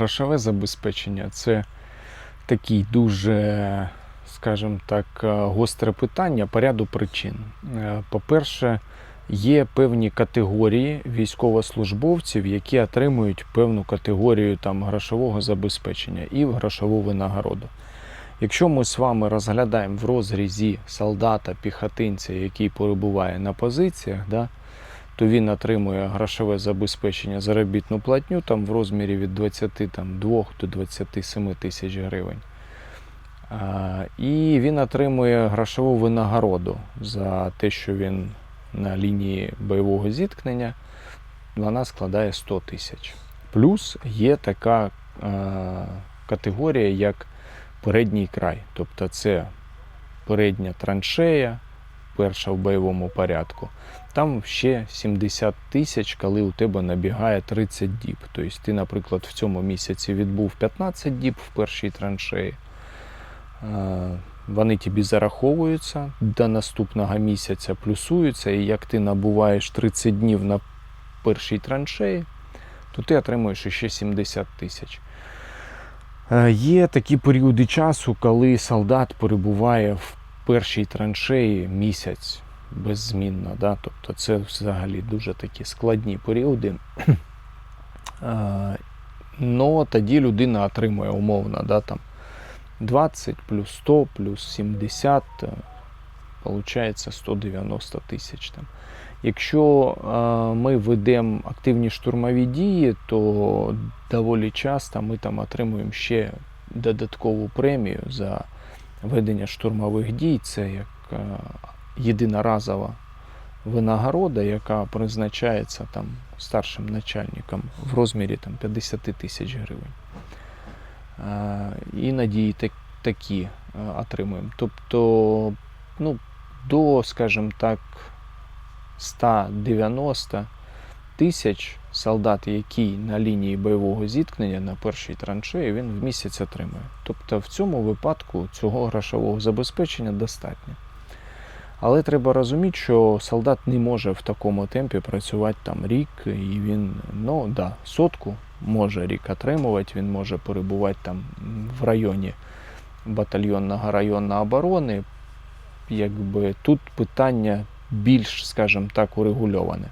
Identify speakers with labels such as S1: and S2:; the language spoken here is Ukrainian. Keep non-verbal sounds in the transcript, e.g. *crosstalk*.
S1: грошове забезпечення це такий дуже, скажімо так, е, гостре питання по ряду причин. Е, По-перше, є певні категорії військовослужбовців, які отримують певну категорію там, грошового забезпечення і грошову винагороду. Якщо ми з вами розглядаємо в розрізі солдата, піхотинця, який перебуває на позиціях, да, то він отримує грошове забезпечення заробітну платню там, в розмірі від 22 до 27 тисяч гривень. І він отримує грошову винагороду за те, що він на лінії бойового зіткнення, вона складає 100 тисяч. Плюс є така категорія, як передній край. Тобто це передня траншея, перша в бойовому порядку. Там ще 70 тисяч, коли у тебе набігає 30 діб. Тобто ти, наприклад, в цьому місяці відбув 15 діб в першій траншеї. Вони тобі зараховуються до наступного місяця, плюсуються, і як ти набуваєш 30 днів на першій траншеї, то ти отримуєш ще 70 тисяч. Е, Є такі періоди часу, коли солдат перебуває в першій траншеї місяць беззмінно. Да? Тобто це взагалі дуже такі складні періоди. *clears throat* Ну, тоді людина отримує умовно да, там 20 плюс 100 плюс 70, е, получається 190 тисяч. Там. Якщо е, ми ведемо активні штурмові дії, то доволі часто ми там отримуємо ще додаткову премію за ведення штурмових дій. Це як е, єдиноразова винагорода, яка призначається там старшим начальником в розмірі там 50 тисяч гривень. Е, і так, такі е, отримуємо. Тобто, ну, до, скажімо так, 190 тисяч солдат, які на лінії бойового зіткнення на першій траншеї, він в місяць отримує. Тобто в цьому випадку цього грошового забезпечення достатньо. Але треба розуміти, що солдат не може в такому темпі працювати там рік, і він, ну да, сотку може рік отримувати, він може перебувати там в районі батальйонного району оборони. Якби тут питання більш, скажімо так, урегульоване.